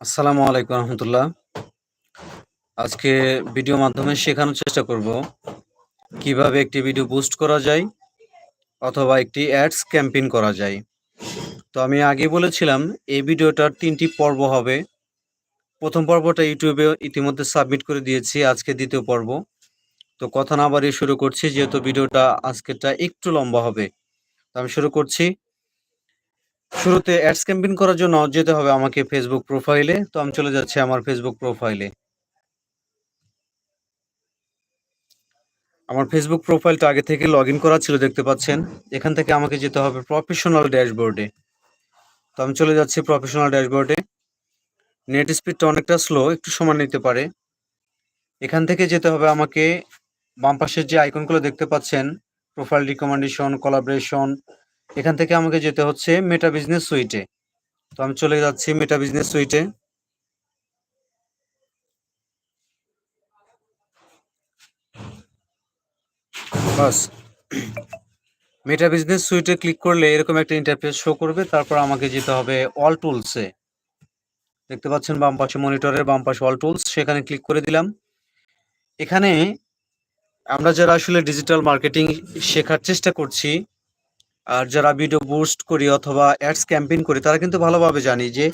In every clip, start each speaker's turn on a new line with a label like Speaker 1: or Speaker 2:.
Speaker 1: আসসালামু আলাইকুম রহমতুল্লাহ। আজকে ভিডিও মাধ্যমে শেখানোর চেষ্টা করব কীভাবে একটি ভিডিও বুস্ট করা যায় অথবা একটি অ্যাডস ক্যাম্পেইন করা যায়। তো আমি আগে বলেছিলাম, এই ভিডিওটার তিনটি পর্ব হবে। প্রথম পর্বটা ইউটিউবে ইতিমধ্যে সাবমিট করে দিয়েছি, আজকে দ্বিতীয় পর্ব। তো কথা না বাড়িয়ে শুরু করছি, যেহেতু ভিডিওটা আজকেরটা একটু লম্বা হবে, তো আমি শুরু করছি। শুরুতে অ্যাডস ক্যাম্পেইন করার জন্য যেতে হবে আমাকে ফেসবুক প্রোফাইলে তো আমি চলে যাচ্ছি আমার ফেসবুক প্রোফাইলে আমার ফেসবুক প্রোফাইলটা আগে থেকে লগ ইন করা ছিল, দেখতে পাচ্ছেন। এখান থেকে আমাকে যেতে হবে প্রফেশনাল ড্যাশবোর্ডে তো আমি চলে যাচ্ছি প্রফেশনাল ড্যাশবোর্ডে নেট স্পিডটা অনেকটা স্লো একটু সময় নিতে পারে। এখান থেকে যেতে হবে আমাকে বাম পাশের যে আইকনগুলো দেখতে পাচ্ছেন প্রোফাইল রিকমেন্ডেশন কোলাবরেশন এখান থেকে আমাকে যেতে হচ্ছে মেটা বিজনেস সুইটে তো আমি চলে যাচ্ছি মেটা বিজনেস সুইটে বাস। মেটা বিজনেস সুইটে ক্লিক করলে এরকম একটা ইন্টারফেস শো করবে, তারপর আমাকে যেতে হবে অল টুলসে দেখতে পাচ্ছেন বাম পাশে মনিটরের বাম পাশে অল টুলস সেখানে ক্লিক করে দিলাম। এখানে আমরা যারা আসলে ডিজিটাল মার্কেটিং শেখার চেষ্টা করছি, আর যারা ভিডিও বুস্ট করি অথবা অ্যাডস ক্যাম্পেইন করি, তারা কিন্তু ভালোভাবে জানি যে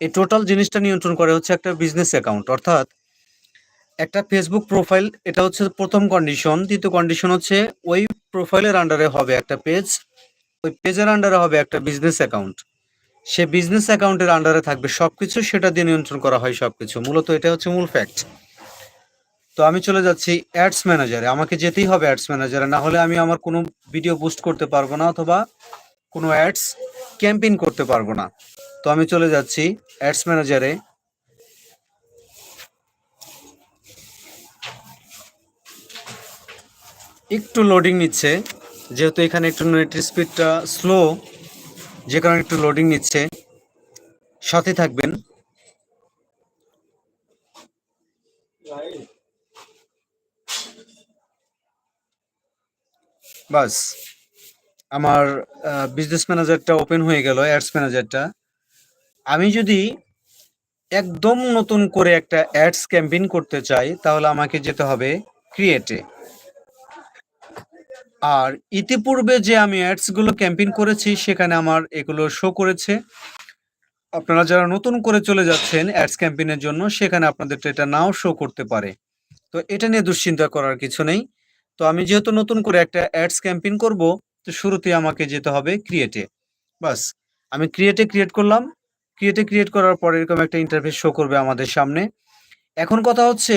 Speaker 1: এই টোটাল জিনিসটা নিয়ন্ত্রণ করে হচ্ছে একটা বিজনেস অ্যাকাউন্ট অর্থাৎ একটা ফেসবুক প্রোফাইল এটা হচ্ছে প্রথম কন্ডিশন দ্বিতীয় কন্ডিশন হচ্ছে ওই প্রোফাইলের আন্ডারে হবে একটা পেজ ওই পেজের আন্ডারে হবে একটা বিজনেস অ্যাকাউন্ট সে বিজনেস অ্যাকাউন্টের আন্ডারে থাকবে, সবকিছু সেটা দিয়ে নিয়ন্ত্রণ করা হয় সবকিছু। মূলত এটা হচ্ছে মূল ফ্যাক্ট তো আমি চলে যাচ্ছি অ্যাডস ম্যানেজারে আমাকে যেতেই হবে অ্যাডস ম্যানেজারে না হলে আমি আমার কোনো ভিডিও বুস্ট করতে পারব না অথবা কোনো অ্যাডস ক্যাম্পেইন করতে পারব না। তো আমি চলে যাচ্ছি অ্যাডস ম্যানেজারে একটু লোডিং নিচ্ছে, যেহেতু এখানে একটু নেট স্পিডটা স্লো যে কারণে একটু লোডিং নিচ্ছে। সাথে থাকবেন। বাস, আমার বিজনেস ম্যানেজারটা ওপেন হয়ে গেল অ্যাডস ম্যানেজারটা আমি যদি একদম নতুন করে একটা অ্যাডস ক্যাম্পেইন করতে চাই, তাহলে আমাকে যেতে হবে ক্রিয়েটে আর ইতিপূর্বে যে আমি অ্যাডসগুলো ক্যাম্পেইন করেছি, সেখানে আমার এগুলো শো করেছে। আপনারা যারা নতুন করে চলে যাচ্ছেন অ্যাডস ক্যাম্পেইনের জন্য, সেখানে আপনাদের এটা নাও শো করতে পারে। তো এটা নিয়ে দুশ্চিন্তা করার কিছু নেই। তো আমি যেহেতু নতুন করে একটা অ্যাডস ক্যাম্পেইন করব, তো শুরুতে আমাকে যেতে হবে ক্রিয়েটে বাস, আমি ক্রিয়েটে ক্রিয়েট করলাম। ক্রিয়েটে ক্রিয়েট করার পর এরকম একটা ইন্টারফেস শো করবে আমাদের সামনে। এখন কথা হচ্ছে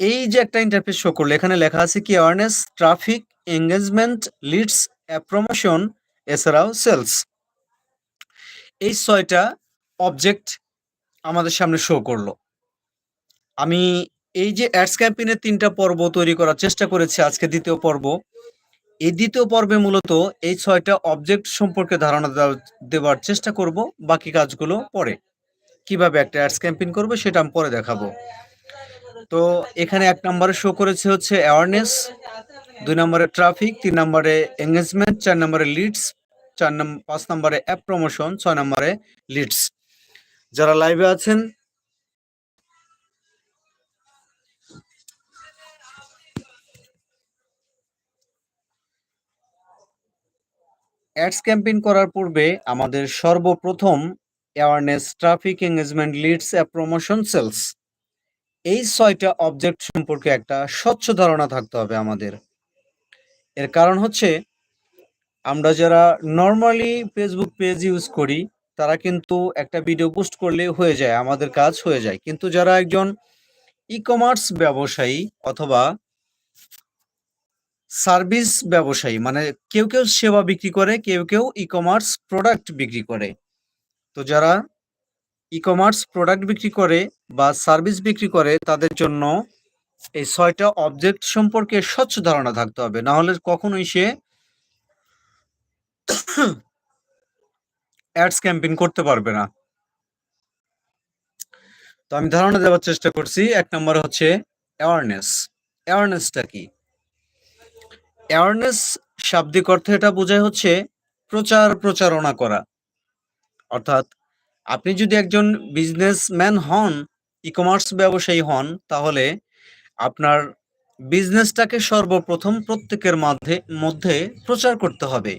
Speaker 1: এই যে একটা ইন্টারফেস শো করল, এখানে লেখা আছে কি awareness traffic engagement leads promotion এছাড়াও সেলস এই ছয়টা অবজেক্ট আমাদের সামনে শো করল। আমি এই যে অ্যাডস ক্যাম্পেইনের তিনটা পর্ব তৈরি করার চেষ্টা করেছি আজকে দ্বিতীয় পর্ব। এই দ্বিতীয় পর্বে মূলত এই ছয়টা অবজেক্ট সম্পর্কে ধারণা দেওয়ার চেষ্টা করব, বাকি কাজগুলো পরে। কীভাবে একটা অ্যাডস ক্যাম্পেইন করব সেটা আমি পরে দেখাবো। তো এখানে এক নম্বরে শো করেছে হচ্ছে অ্যাওয়ারনেস দুই নম্বরে ট্রাফিক তিন নম্বরে এঙ্গেজমেন্ট চার নম্বরে লিডস চার নম্বর পাঁচ নম্বরে অ্যাপ প্রমোশন ছয় নম্বরে লিডস যারা লাইভে আছেন অ্যাডস ক্যাম্পেইন করার পূর্বে আমাদের সর্বপ্রথম awareness traffic engagement leads app promotion sales এই ছয়টা অবজেক্ট সম্পর্কে একটা স্বচ্ছ ধারণা থাকতে হবে আমাদের। এর কারণ হচ্ছে, আমরা যারা নর্মালি ফেসবুক পেজ ইউজ করি, তারা কিন্তু একটা ভিডিও পোস্ট করলে হয়ে যায়, আমাদের কাজ হয়ে যায়। কিন্তু যারা একজন ই কমার্স ব্যবসায়ী অথবা সার্ভিস ব্যবসায়ী মানে কেউ কেউ সেবা বিক্রি করে, কেউ কেউ ই কমার্স প্রোডাক্ট বিক্রি করে। তো যারা ই কমার্স প্রোডাক্ট বিক্রি করে বা সার্ভিস বিক্রি করে, তাদের জন্য এই ছয়টা অবজেক্ট সম্পর্কে স্বচ্ছ ধারণা থাকতে হবে। না হলে কখনোই সে অ্যাডস ক্যাম্পেইন করতে পারবে না। তো আমি ধারণা দেওয়ার চেষ্টা করছি। এক নম্বর হচ্ছে অ্যাওয়ারনেস অ্যাওয়ারনেসটা কি? অ্যাওয়ারনেস শাব্দিক অর্থে এটা বোঝায় হচ্ছে প্রচার প্রচারণা করা। অর্থাৎ আপনি যদি একজন বিজনেসম্যান হন ই কমার্স ব্যবসায়ী হন, তাহলে আপনার বিজনেসটাকে সর্বপ্রথম প্রত্যেকের মধ্যে মধ্যে প্রচার করতে হবে।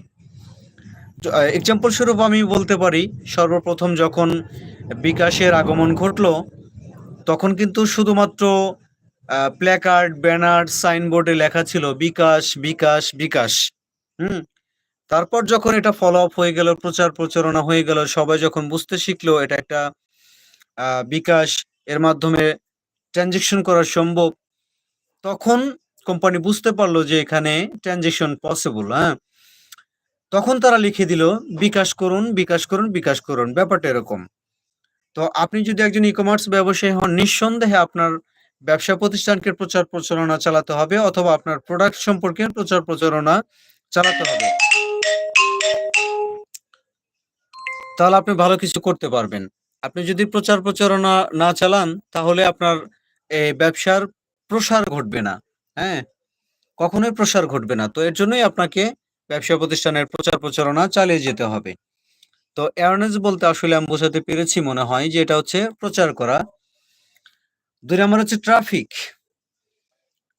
Speaker 1: এক্সাম্পল স্বরূপ আমি বলতে পারি, সর্বপ্রথম যখন বিকাশের আগমন ঘটলো, তখন কিন্তু শুধুমাত্র প্ল্যাকার্ড ব্যানার সাইনবোর্ডে লেখা ছিল, বিকাশ বিকাশ বিকাশ। হুম? তারপর যখন এটা ফলো আপ হয়ে গেল, প্রচার প্রচারণা হয়ে গেল, সবাই যখন বুঝতে শিখলো এটা একটা বিকাশ এর মাধ্যমে ট্রানজেকশন করা সম্ভব, তখন কোম্পানি বুঝতে পারল যে এখানে ট্রানজেকশন পসিবল হ্যাঁ? তখন তারা লিখে দিল, বিকাশ করুন বিকাশ করুন বিকাশ করুন, ব্যাপারটা এরকম। তো আপনি যদি একজন ই কমার্স ব্যবসায়ী হন, নিঃসন্দেহে আপনার ব্যবসা প্রতিষ্ঠানকে প্রচার প্রচারণা চালাতে হবে, অথবা আপনার প্রোডাক্ট সম্পর্কে প্রচার প্রচারণা চালাতে হবে। তাহলে আপনি ভালো কিছু করতে পারবেন। আপনি যদি প্রচার প্রচারণা না চালান, তাহলে আপনার এই ব্যবসার প্রসার ঘটবে না হ্যাঁ? কখনোই প্রসার ঘটবে না। তো এর জন্যই আপনাকে ব্যবসা প্রতিষ্ঠানের প্রচার প্রচারণা চালিয়ে যেতে হবে। তো অ্যাওয়ারনেস বলতে আসলে আমি বোঝাতে পেরেছি মনে হয় যে এটা হচ্ছে প্রচার করা। দুই নম্বর হচ্ছে ট্রাফিক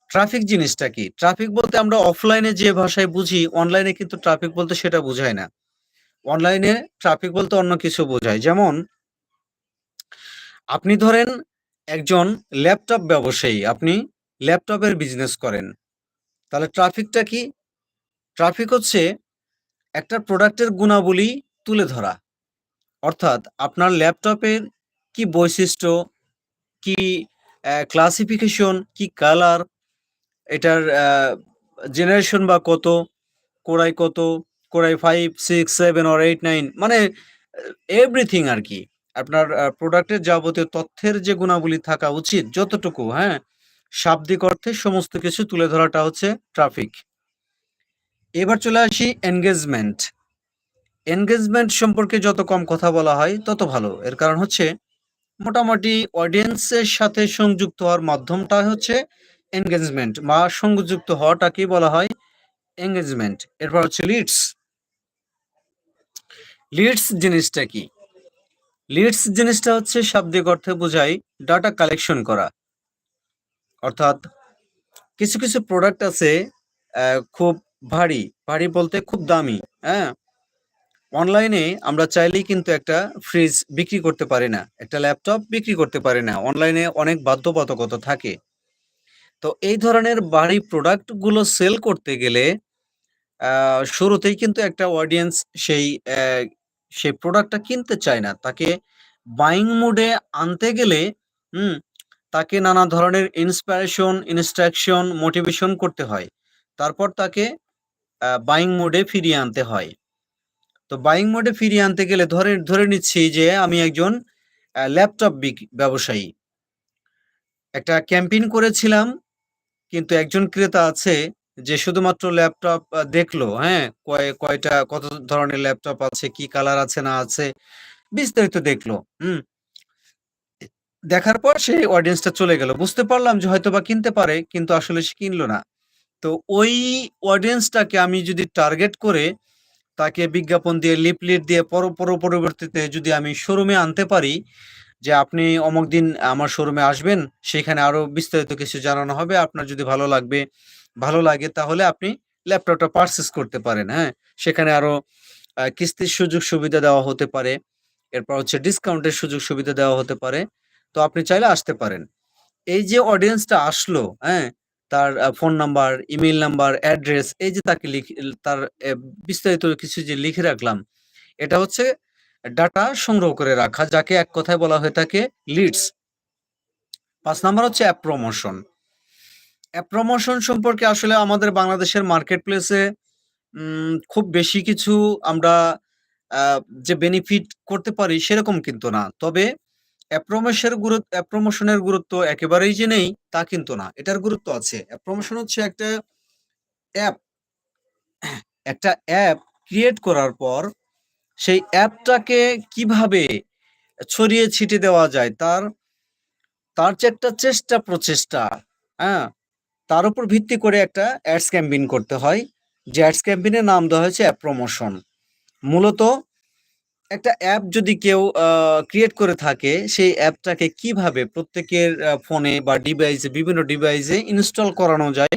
Speaker 1: ট্রাফিক জিনিসটা কি? ট্রাফিক বলতে আমরা অফলাইনে যে ভাষায় বুঝি অনলাইনে কিন্তু ট্রাফিক বলতে সেটা বোঝায় না। অনলাইনে ট্রাফিক বলতে অন্য কিছু বোঝায়। যেমন, আপনি ধরেন একজন ল্যাপটপ ব্যবসায়ী, আপনি ল্যাপটপের বিজনেস করেন। তাহলে ট্রাফিকটা কি? ট্রাফিক হচ্ছে একটা প্রোডাক্টের গুণাবলী তুলে ধরা। অর্থাৎ আপনার ল্যাপটপের কি বৈশিষ্ট্য, কি ক্লাসিফিকেশন কি কালার এটার জেনারেশন বা কত, কোরাই কত core i five, six, seven or eight, nine মানে এভরিথিং আর কি আপনার প্রোডাক্টের যাবতীয় তথ্যের যে গুণাবলী থাকা উচিত, যতটুকু হ্যাঁ শাব্দিক অর্থে সমস্ত কিছু তুলে ধরাটা হচ্ছে ট্রাফিক এবার চলে আসি এনগেজমেন্ট এনগেজমেন্ট সম্পর্কে যত কম কথা বলা হয়, তত ভালো। এর কারণ হচ্ছে, মোটামুটি অডিয়েন্সের সাথে সংযুক্ত হওয়ার মাধ্যমটা হচ্ছে এনগেজমেন্ট বা সংযুক্ত হওয়াটাকেই বলা হয় এনগেজমেন্ট এরপর হচ্ছে লিডস লিডস জিনিসটা কি? লিডস জিনিসটা হচ্ছে শাব্দিক অর্থে বোঝায় ডাটা কালেকশন করা। অর্থাৎ কিছু কিছু প্রোডাক্ট আছে খুব ভারী ভারী বলতে খুব দামি হ্যাঁ? অনলাইনে আমরা চাইলেই কিন্তু একটা ফ্রিজ বিক্রি করতে পারি না, একটা ল্যাপটপ বিক্রি করতে পারি না অনলাইনে অনেক বাধ্যবাধকতা থাকে। তো এই ধরনের বাড়ি প্রোডাক্টগুলো সেল করতে গেলে শুরুতেই কিন্তু একটা অডিয়েন্স সেই সেই প্রোডাক্টটা কিনতে চায় না। তাকে বাইং মুডে আনতে গেলে, হুম, তাকে নানা ধরনের ইন্সপিরেশন ইনস্ট্রাকশন মোটিভেশন করতে হয়। তারপর তাকে বাইং মোডে ফিরিয়ে আনতে হয়। তো বাইং মোডে ফিরিয়ে আনতে গেলে ধরে ধরে নিচ্ছি যে আমি একজন ল্যাপটপ ব্যবসায়ী। একটা ক্যাম্পেইন করেছিলাম, কিন্তু একজন ক্রেতা আছে যে শুধুমাত্র ল্যাপটপ দেখল হ্যাঁ? কয়, কয়টা, কত ধরনের ল্যাপটপ আছে, কি কালার আছে, না আছে, বিস্তারিত দেখল, হুম? দেখার পর সেই অডিয়েন্সটা চলে গেল। বুঝতে পারলাম যে হয়তো বা কিনতে পারে, কিন্তু আসলে সে কিনলো না। তো ওই অডিয়েন্সটাকে আমি যদি টার্গেট করে, তাকে বিজ্ঞাপন দিয়ে লিপলিট দিয়ে পর, পরবর্তীতে যদি আমি শোরুমে আনতে পারি, যে আপনি অমুক দিন আমার শোরুমে আসবেন, সেখানে আরও বিস্তারিত কিছু জানানো হবে, আপনার যদি ভালো লাগবে ভালো লাগে, তাহলে আপনি ল্যাপটপটা পারচেস করতে পারেন হ্যাঁ? সেখানে আরও কিস্তির সুযোগ সুবিধা দেওয়া হতে পারে, এরপর হচ্ছে ডিসকাউন্টের সুযোগ সুবিধা দেওয়া হতে পারে, তো আপনি চাইলে আসতে পারেন। এই যে অডিয়েন্সটা আসলো হ্যাঁ? তার phone number email number address এই যে তাকে তার বিস্তারিত কিছু যে লিখে রাখলাম, এটা হচ্ছে ডাটা সংগ্রহ করে রাখা, যাকে এক কথায় বলা হয়ে থাকে লিডস পাঁচ নাম্বার হচ্ছে অ্যাপ প্রমোশন প্রমোশন সম্পর্কে আসলে আমাদের বাংলাদেশের মার্কেট প্লেসে খুব বেশি কিছু আমরা যে বেনিফিট করতে পারি সেরকম কিন্তু না। তবে অ্যাপ্রোমোশনের গুরুত্ব অ্যাপ্রোমোশনের গুরুত্ব একেবারেই যে নেই তা কিন্তু না। এটার গুরুত্ব আছে। অ্যাপ্রোমোশন হচ্ছে একটা অ্যাপ একটা অ্যাপ ক্রিয়েট করার পর সেই অ্যাপটাকে কীভাবে ছড়িয়ে ছিটে দেওয়া যায়, তার তার যে একটা চেষ্টা প্রচেষ্টা হ্যাঁ তার উপর ভিত্তি করে একটা অ্যাডস ক্যাম্পেইন করতে হয়। যে অ্যাডস ক্যাম্পেইনের নাম দেওয়া হয়েছে অ্যাপ প্রমোশন মূলত একটা অ্যাপ যদি কেউ ক্রিয়েট করে থাকে, সেই অ্যাপটাকে কীভাবে প্রত্যেকের ফোনে বা ডিভাইসে বিভিন্ন ডিভাইসে ইনস্টল করানো যায়,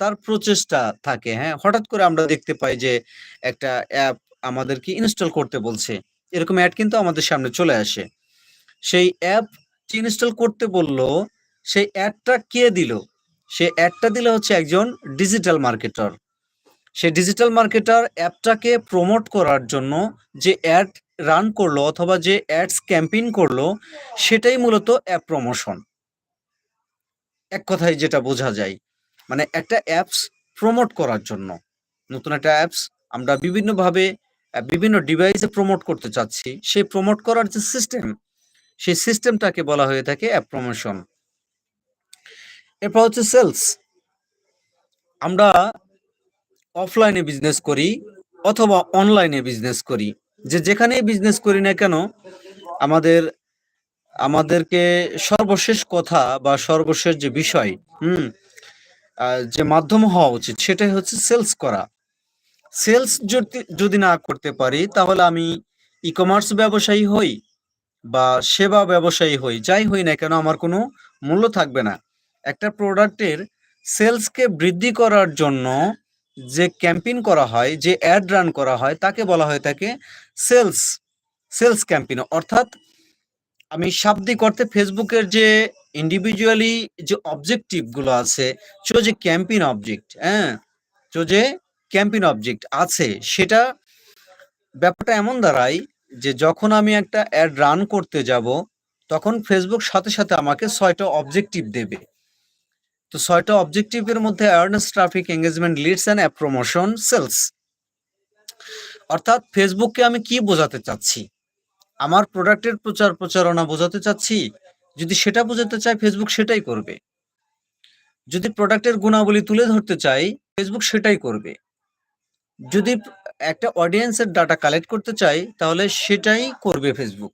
Speaker 1: তার প্রচেষ্টা থাকে। হ্যাঁ হঠাৎ করে আমরা দেখতে পাই যে একটা অ্যাপ আমাদেরকে ইনস্টল করতে বলছে। এরকম অ্যাড কিন্তু আমাদের সামনে চলে আসে। সেই অ্যাপ ইনস্টল করতে বলল, সেই অ্যাডটা কে দিল? সে অ্যাডটা দিলে হচ্ছে একজন ডিজিটাল মার্কেটার সে ডিজিটাল মার্কেটার অ্যাপটাকে প্রমোট করার জন্য যে অ্যাড রান করল অথবা যে অ্যাডস ক্যাম্পেইন করল, সেটাই মূলত অ্যাপ প্রমোশন এক কথায় যেটা বোঝা যায় মানে একটা অ্যাপস প্রমোট করার জন্য। নতুন একটা অ্যাপস আমরা বিভিন্নভাবে বিভিন্ন ডিভাইসে প্রমোট করতে চাচ্ছি। সেই প্রমোট করার যে সিস্টেম সেই সিস্টেমটাকে বলা হয়ে থাকে অ্যাপ প্রমোশন এরপর হচ্ছে সেলস আমরা অফলাইনে বিজনেস করি অথবা অনলাইনে বিজনেস করি। যে যেখানেই বিজনেস করি না কেন, আমাদের, আমাদেরকে সর্বশেষ কথা বা সর্বশেষ যে বিষয়, হুম যে মাধ্যম হওয়া উচিত, সেটাই হচ্ছে সেলস করা। সেলস যদি না করতে পারি, তাহলে আমি ই কমার্স ব্যবসায়ী হই বা সেবা ব্যবসায়ী হই, যাই হই না কেন, আমার কোনো মূল্য থাকবে না। একটা প্রোডাক্টের সেলসকে বৃদ্ধি করার জন্য যে ক্যাম্পেইন করা হয়, যে অ্যাড রান করা হয়, তাকে বলা হয়ে থাকে সেলস সেলস ক্যাম্পেইন। অর্থাৎ আমি শাব্দিক অর্থে ফেসবুকের যে ইন্ডিভিজুয়ালি যে অবজেক্টিভগুলো আছে, চো যে ক্যাম্পেইন অবজেক্ট হ্যাঁ চো যে ক্যাম্পেইন অবজেক্ট আছে, সেটা ব্যাপারটা এমন দাঁড়ায় যে যখন আমি একটা অ্যাড রান করতে যাব, তখন ফেসবুক সাথে সাথে আমাকে ছয়টা অবজেক্টিভ দেবে। তো ছয়টা অবজেক্টিভের মধ্যে awareness traffic engagement leads and promotion sales অর্থাৎ ফেসবুককে আমি কি বোঝাতে চাচ্ছি? আমার প্রোডাক্টের প্রচার প্রচারণা বোঝাতে চাচ্ছি? যদি সেটা বোঝাতে চাই ফেসবুক সেটাই করবে। যদি প্রোডাক্টের গুণাবলী তুলে ধরতে চাই, ফেসবুক সেটাই করবে। যদি একটা অডিয়েন্সের ডাটা কালেক্ট করতে চাই, তাহলে সেটাই করবে ফেসবুক।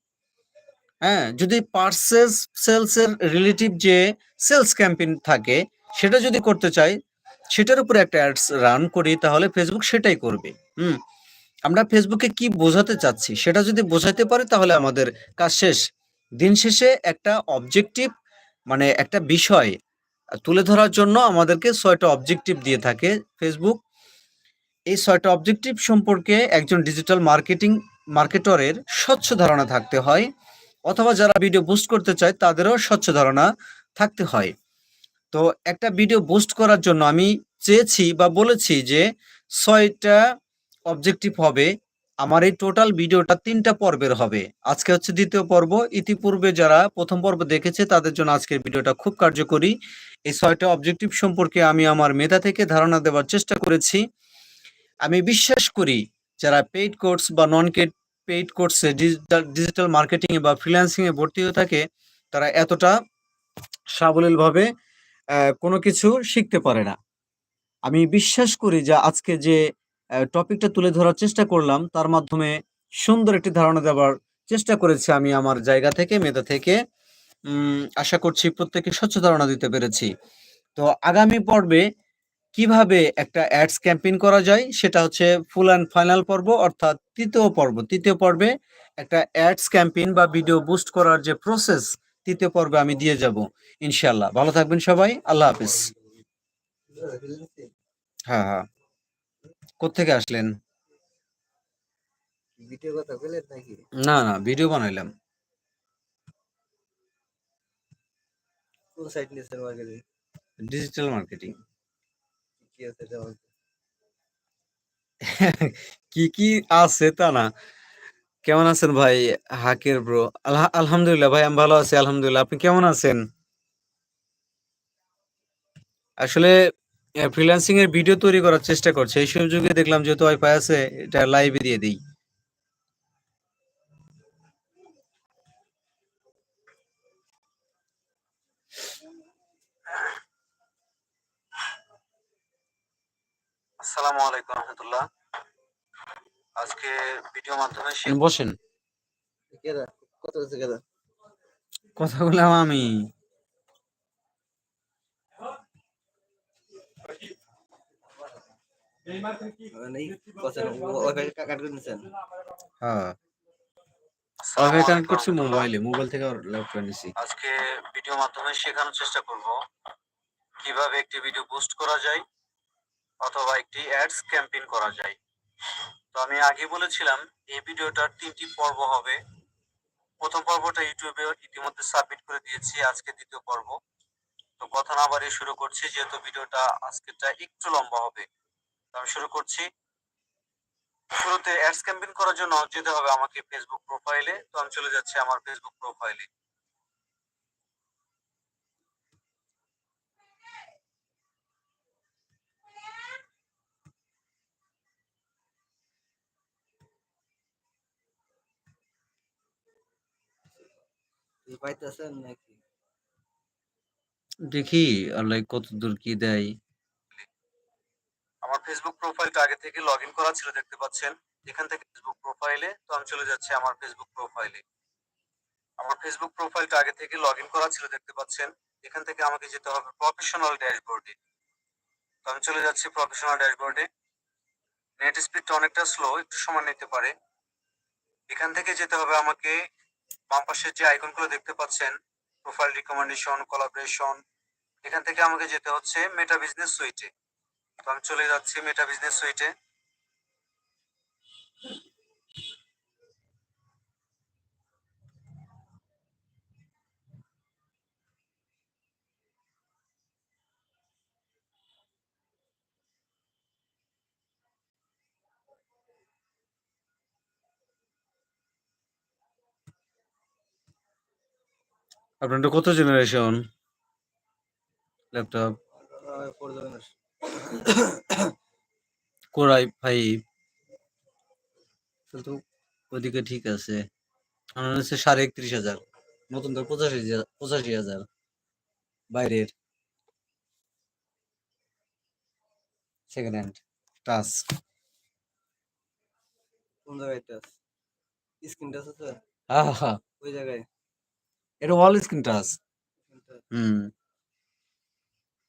Speaker 1: হ্যাঁ যদি পার্সেস সেলস এর রিলেটিভ যে সেলস ক্যাম্পেইন থাকে, সেটা যদি করতে চাই, সেটার উপরে একটা অ্যাডস রান করি, তাহলে ফেসবুক সেটাই করবে, হুম? আমরা ফেসবুকে কি বোঝাতে চাচ্ছি, সেটা যদি বোঝাতে পারি, তাহলে আমাদের কাজ শেষ। দিন শেষে একটা অবজেক্টিভ মানে একটা বিষয় তুলে ধরার জন্য আমাদেরকে ছয়টা অবজেক্টিভ দিয়ে থাকে ফেসবুক এই ছয়টা অবজেক্টিভ সম্পর্কে একজন ডিজিটাল মার্কেটিং মার্কেটরের স্বচ্ছ ধারণা থাকতে হয়। অথবা যারা ভিডিও বুস্ট করতে চায়, তাদেরও স্বচ্ছ ধারণা থাকতে হয়। তো একটা ভিডিও বুস্ট করার জন্য আমি চেয়েছি বা বলেছি যে, ছয়টা অবজেক্টিভ হবে, আমার এই টোটাল ভিডিওটা তিনটা পর্বের হবে। আজকে হচ্ছে দ্বিতীয় পর্ব, ইতিপূর্বে যারা প্রথম পর্ব দেখেছে, তাদের জন্য আজকের ভিডিওটা খুব কার্যকরী। এই ছয়টা অবজেক্টিভ সম্পর্কে আমি আমার মেধা থেকে ধারণা দেওয়ার চেষ্টা করেছি। আমি বিশ্বাস করি, যারা পেইড কোর্স বা নন পেইড কোর্সে ডিজিটাল ডিজিটাল মার্কেটিং এ বা ফ্রিল্যান্সিং এ ভর্তি হয়ে থাকে, তারা এতটা সাবলীলভাবে কোনো কিছু শিখতে পারে না। আমি বিশ্বাস করি যে আজকে যে টপিকটা তুলে ধরার চেষ্টা করলাম, তার মাধ্যমে সুন্দর একটি ধারণা দেওয়ার চেষ্টা করেছি আমি আমার জায়গা থেকে, মেধা থেকে। আশা করছি প্রত্যেকে স্বচ্ছ ধারণা দিতে পেরেছি। তো আগামী পর্বে কীভাবে একটা অ্যাডস ক্যাম্পেইন করা যায় সেটা হচ্ছে ফুল অ্যান্ড ফাইনাল পর্ব অর্থাৎ তৃতীয় পর্ব। তৃতীয় পর্বে একটা অ্যাডস ক্যাম্পেইন বা ভিডিও বুস্ট করার যে প্রসেস তৃতীয় পর্বে আমি দিয়ে যাব ইনশাল্লাহ ভালো থাকবেন সবাই আল্লাহ হাফিজ। হ্যাঁ হ্যাঁ। কোত্থেকে আসলেন?
Speaker 2: ভিডিও কথা বলেন নাকি?
Speaker 1: না না ভিডিও বানাইলাম।
Speaker 2: কোন সাইট নিয়েছেন মার্কেটে
Speaker 1: ডিজিটাল মার্কেটিং
Speaker 2: কি আছে
Speaker 1: কি কি আছে তা না। কেমন আছেন ভাই হাকের ব্রো আলহামদুলিল্লাহ ভাই, আমি ভালো আছি, আলহামদুলিল্লাহ। আপনি কেমন আছেন? আসলে ফ্রিল্যান্সিং এর ভিডিও তৈরি করার চেষ্টা করছে। এই সুযোগে দেখলাম যেহেতু ওয়াইফাই আছে, এটা লাইভে দিয়ে দিই। আসসালামু আলাইকুম রহমতুল্লাহ। আজকে ভিডিও মাধ্যমে বসেন। কথা বললাম আমি মোবাইল থেকে
Speaker 3: আজকে মাধ্যমে শেখানোর চেষ্টা কীভাবে একটি ভিডিও পোস্ট করা যায় অথবা একটি অ্যাডস ক্যাম্পেইন করা যায়। তো আমি আগে বলেছিলাম, এই ভিডিওটার তিনটি পর্ব হবে। প্রথম পর্বটা ইউটিউবে ইতিমধ্যে সাবমিট করে দিয়েছি, আজকে দ্বিতীয় পর্ব। তো কথা না বাড়িয়ে শুরু করছি, যেহেতু ভিডিওটা আজকেরটা একটু লম্বা হবে। তো আমি শুরু করছি। শুরুতে অ্যাডস ক্যাম্পেইন করার জন্য যেতে হবে আমাকে ফেসবুক প্রোফাইলে তো আমি চলে যাচ্ছি আমার ফেসবুক প্রোফাইলে
Speaker 2: পাইতেছেন নাকি?
Speaker 1: দেখি আল্লাহ কত দূর কি দেয়।
Speaker 3: আমার ফেসবুক প্রোফাইলটা আগে থেকে লগ ইন করা ছিল দেখতে পাচ্ছেন? এখান থেকে ফেসবুক প্রোফাইলে তো আমি চলে যাচ্ছি আমার ফেসবুক প্রোফাইলে আমার ফেসবুক প্রোফাইলটা আগে থেকে লগ ইন করা ছিল দেখতে পাচ্ছেন? এখান থেকে আমাকে যেতে হবে প্রফেশনাল ড্যাশবোর্ডে তো আমি চলে যাচ্ছি প্রফেশনাল ড্যাশবোর্ডে নেট স্পিডটা অনেকটা স্লো একটু সময় নিতে পারে। এখান থেকে যেতে হবে আমাকে বাম পাশে যে আইকনগুলো দেখতে পাচ্ছেন প্রোফাইল রিকমেন্ডেশন কোলাবরেশন এখান থেকে আমাকে যেতে হচ্ছে মেটা বিজনেস সুইটে তো আমি চলে যাচ্ছি মেটা বিজনেস সুইটে
Speaker 1: আপনারটা কত জেনারেশন ল্যাপটপ কোরাই ফাইভ তো ওদিকে ঠিক আছে। আমার হচ্ছে সাড়ে একত্রিশ হাজার। নতুন তো পঁচাশি হাজার- পঁচাশি হাজার। বাইরের। সেকেন্ড হ্যান্ড টাচ
Speaker 2: কোন জায়গায় টাচ স্ক্রিন টাচ আছে?
Speaker 1: আহা
Speaker 2: ওই জায়গায়?
Speaker 1: এটা ওয়াল স্ক্রিন টাচ হুম।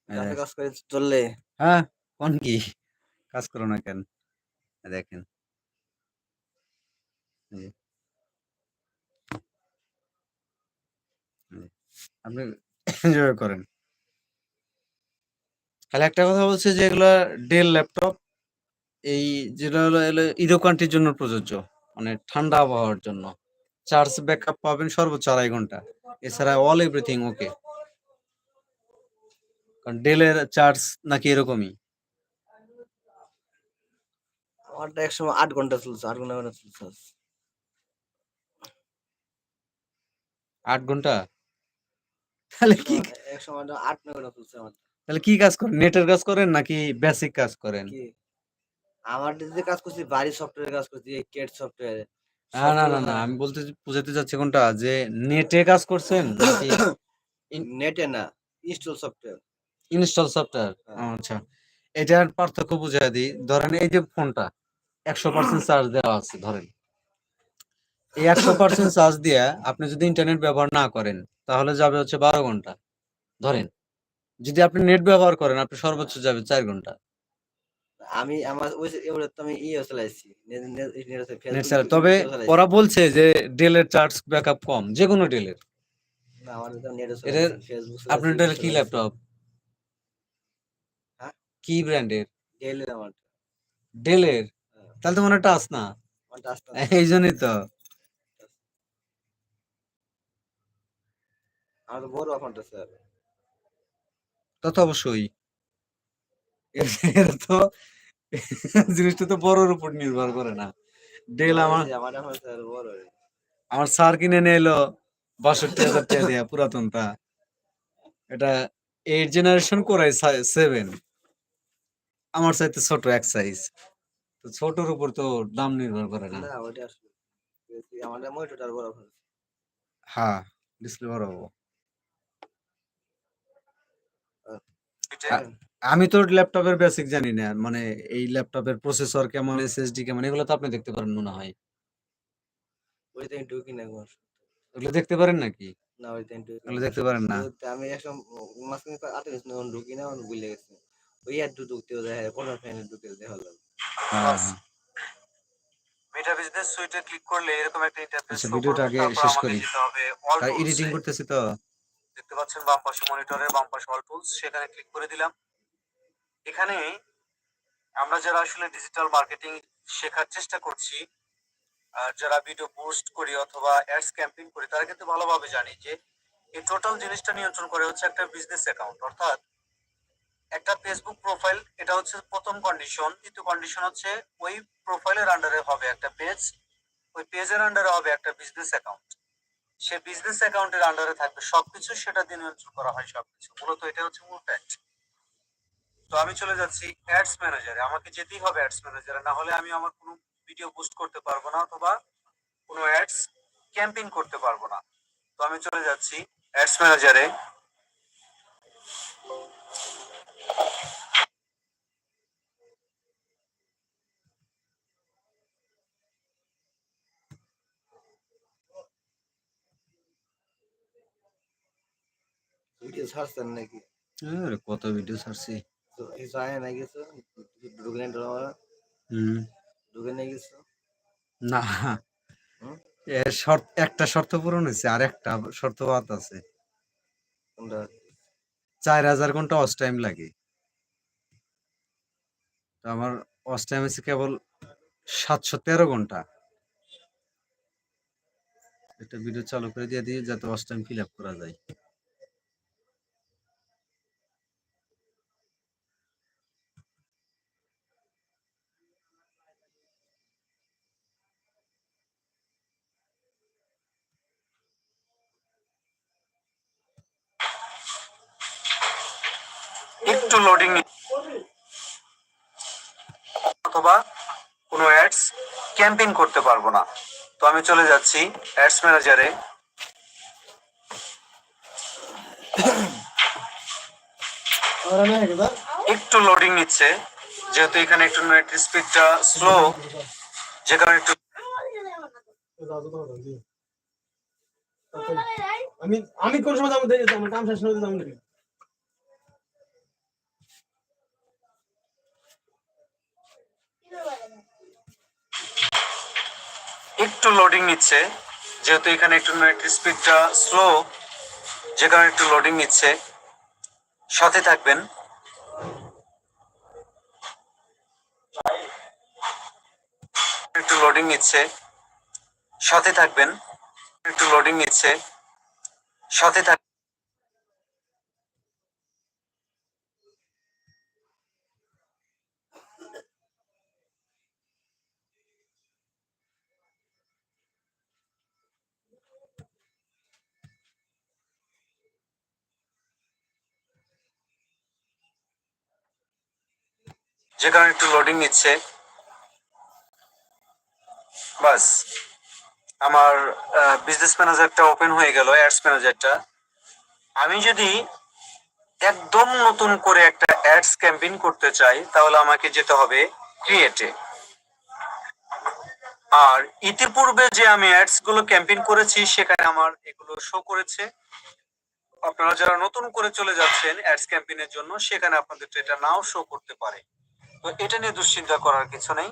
Speaker 2: কাছে কাজ করে চললে?
Speaker 1: হ্যাঁ কোন কি? কাজ করো না কেন? দেখেন। আপনি এনজয় করেন। খালি একটা কথা বলছে যে এগুলো ডেল ল্যাপটপ এই যেটা হলো ইউরো কান্ট্রির জন্য প্রযোজ্য। মানে ঠান্ডা আবহাওয়ার জন্য। চার্জ ব্যাকআপ পাবেন সর্বোচ্চ আড়াই ঘণ্টা। এছাড়া অল এভরিথিং ওকে কারণ ডেলের চার্জ নাকি এরকমই?
Speaker 2: আমারটা এক সময় আট ঘণ্টা চলছে আট ঘণ্টা ঘণ্টা চলছে
Speaker 1: আট ঘণ্টা? তাহলে কি
Speaker 2: এক সময় আট নয় ঘণ্টা চলছে আমার
Speaker 1: তাহলে কি কাজ করেন? নেটের কাজ করেন নাকি বেসিক কাজ করেন?
Speaker 2: আমার যে কাজ করছি বাড়ি সফটওয়্যার কাজ করছি কেট সফটওয়্যারে
Speaker 1: না না না না আমি বলতে বুঝাতে চাচ্ছি কোনটা? যে নেটে কাজ করছেন
Speaker 2: নেটে না ইনস্টল সফটওয়্যার।
Speaker 1: Install software?
Speaker 2: হ্যাঁ।
Speaker 1: আচ্ছা এটার পার্থক্য বুঝাই দিই। ধরেন এই যে ফোনটা একশো পার্সেন্ট চার্জ দেওয়া আছে ধরেন। এই একশো পার্সেন্ট চার্জ দিয়ে আপনি যদি ইন্টারনেট ব্যবহার না করেন তাহলে যাবে হচ্ছে বারো ঘণ্টা। ধরেন যদি আপনি নেট ব্যবহার করেন আপনি সর্বোচ্চ যাবে চার ঘণ্টা।
Speaker 2: আমি আমার ওই তো আমি ইয়ে চালাইছি
Speaker 1: তবে ওরা বলছে যে ডেলের চার্জ ব্যাকআপ কম যে কোনো ডেলের।
Speaker 2: না আমার তো নেট ফেসবুক
Speaker 1: আপনার ডেল কি ল্যাপটপ?
Speaker 2: হ্যাঁ?
Speaker 1: কি ব্র্যান্ডের?
Speaker 2: ডেলের আমার।
Speaker 1: ডেলের?
Speaker 2: হ্যাঁ।
Speaker 1: তাহলে তো মনে টাচ না। এই জন্যই তো।
Speaker 2: আমার তো বড় অ্যাকাউন্ট আছে
Speaker 1: তা তো অবশ্যই। তো জিনিসটা তো বড়র উপর নির্ভর করে না। ডেল আমার
Speaker 2: আমার
Speaker 1: স্যার কিনে নিয়ে এলো বাষট্টি হাজার টাকা দেয়া পুরাতনটা এটা এইট জেনারেশন করাই সেভেন আমার চাইতে ছোট এক সাইজ তো ছোটর উপর তো দাম নির্ভর করে না। হ্যাঁ ডিসপ্লে বড় হব। আমি তো ল্যাপটপের বেসিক জানি না মানে এই ল্যাপটপের প্রসেসর কেমন এসএসডি কেমন এগুলো তো আপনি দেখতে পারেন মনে হয়।
Speaker 2: ওইটা আমি ঢুকি না একবার।
Speaker 1: ওগুলো দেখতে পারেন নাকি?
Speaker 2: না আমি ঢুকি
Speaker 1: ওগুলো দেখতে পারেন না।
Speaker 2: আমি একদম মাঝখানে আটকে গেছি ঢুকি না আমি ভুলে গেছি। ওই আর ঢুকতেও দেখা যায় কোনো ফ্যানে ঢুকতেও দেখা
Speaker 3: হ্যাঁ, হ্যাঁ।
Speaker 1: মেটা বিজনেস সুইটে ক্লিক করলে এরকম একটা ইন্টারফেস
Speaker 3: আচ্ছা, ভিডিওটা আগে শেষ করি। আর এডিটিং করতেছি তো।
Speaker 1: দেখতে পাচ্ছেন বাম পাশে মনিটরের বাম পাশে অল টুলস সেখানে ক্লিক করে দিলাম। এখানে আমরা যারা আসলে ডিজিটাল মার্কেটিং শেখার চেষ্টা করছি যারা ভিডিও পোস্ট করি অথবা অ্যাডস ক্যাম্পেইন করি, তারা কিন্তু ভালোভাবে জানি যে এই টোটাল জিনিসটা নিয়ন্ত্রণ করে হচ্ছে একটা বিজনেস অ্যাকাউন্ট অর্থাৎ একটা ফেসবুক প্রোফাইল এটা হচ্ছে প্রথম কন্ডিশন দ্বিতীয় কন্ডিশন হচ্ছে ওই প্রোফাইলের আন্ডারে হবে একটা পেজ ওই পেজের আন্ডারে হবে একটা বিজনেস অ্যাকাউন্ট সে বিজনেস অ্যাকাউন্টের আন্ডারে থাকবে সবকিছু, সেটা দিয়ে নিয়ন্ত্রণ করা হয় সবকিছু। মূলত এটা হচ্ছে মূল ফ্যাক্ট তো আমি চলে যাচ্ছি অ্যাডস ম্যানেজারে আমাকে যেতেই হবে অ্যাডস ম্যানেজারে না হলে আমি আমার কোনো ভিডিও পোস্ট করতে পারব না অথবা কোনো অ্যাডস ক্যাম্পেইন করতে পারব না। তো আমি চলে যাচ্ছি অ্যাডস ম্যানেজারে
Speaker 2: ভিডিও ছাড়ছেন নাকি?
Speaker 3: আরে, কত ভিডিও ছাড়ছি?
Speaker 2: কিছু ঢুকে নেই তোমার
Speaker 3: হুম।
Speaker 2: ঢুকে
Speaker 3: না। এর শর্ত একটা শর্ত পূরণ হয়েছে আর একটা শর্ত বাদ আছে। চার হাজার ঘণ্টা অস টাইম লাগে। তো আমার অস টাইম আছে কেবল সাতশো তেরো ঘণ্টা। একটা ভিডিও চালু করে দিয়ে দিই যাতে অস টাইম ফিল আপ করা যায়।
Speaker 1: ক্যাম্পেইন করতে পারব না। তো আমি চলে যাচ্ছি অ্যাডস ম্যানেজারে। একটু লোডিং নিচ্ছে, যেহেতু এখানে একটু নেট স্পিডটা স্লো যে কারণে একটু
Speaker 4: আমি আমি কোন সময় দেখে আমার কাম শেষ
Speaker 1: একটু লোডিং নিচ্ছে, যেহেতু এখানে একটু নেট স্পিডটা স্লো যে কারণে একটু লোডিং নিচ্ছে। সাথে থাকবেন। একটু লোডিং নিচ্ছে। সাথে থাকবেন। একটু লোডিং নিচ্ছে। সাথে থাক যে কারণে একটু লোডিং নিচ্ছে। বাস, আমার বিজনেস ম্যানেজারটা ওপেন হয়ে গেল অ্যাডস ম্যানেজারটা আমি যদি একদম নতুন করে একটা অ্যাডস ক্যাম্পেইন করতে চাই, তাহলে আমাকে যেতে হবে ক্রিয়েটে আর ইতিপূর্বে যে আমি অ্যাডসগুলো ক্যাম্পেইন করেছি, সেখানে আমার এগুলো শো করেছে। আপনারা যারা নতুন করে চলে যাচ্ছেন অ্যাডস ক্যাম্পেইনের জন্য, সেখানে আপনাদের এটা নাও শো করতে পারে। এটা নিয়ে দুশ্চিন্তা করার কিছু নেই।